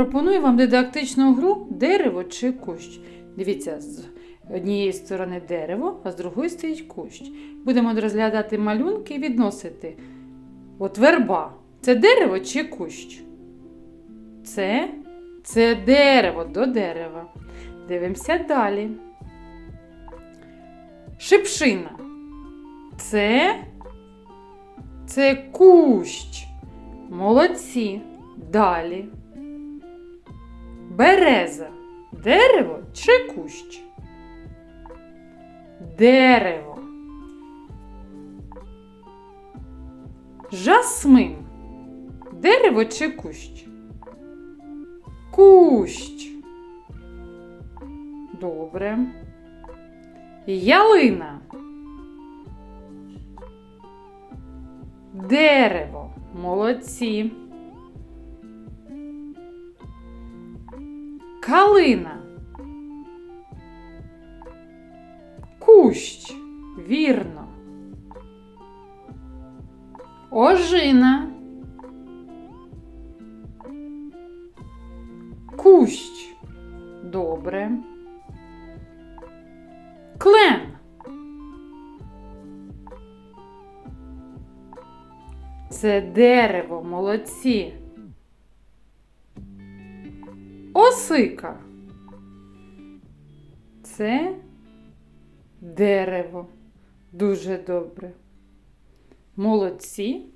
Пропоную вам дидактичну гру дерево чи кущ. Дивіться, з однієї сторони дерево, а з другої стоїть кущ. Будемо розглядати малюнки і відносити. От верба. Це дерево чи кущ? Це, це дерево до дерева. Дивимося далі. Шипшина. Це, це кущ. Молодці. Далі. Береза. Дерево чи кущ? Дерево. Жасмин. Дерево чи кущ? Кущ. Добре. Ялина. Дерево. Молодці. Калина. Кущ. Вірно. Ожина. Кущ. Добре. Клен. Це дерево, молодці. Осика. Це дерево. Дуже добре. Молодці.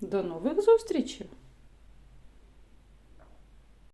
До нових зустрічей!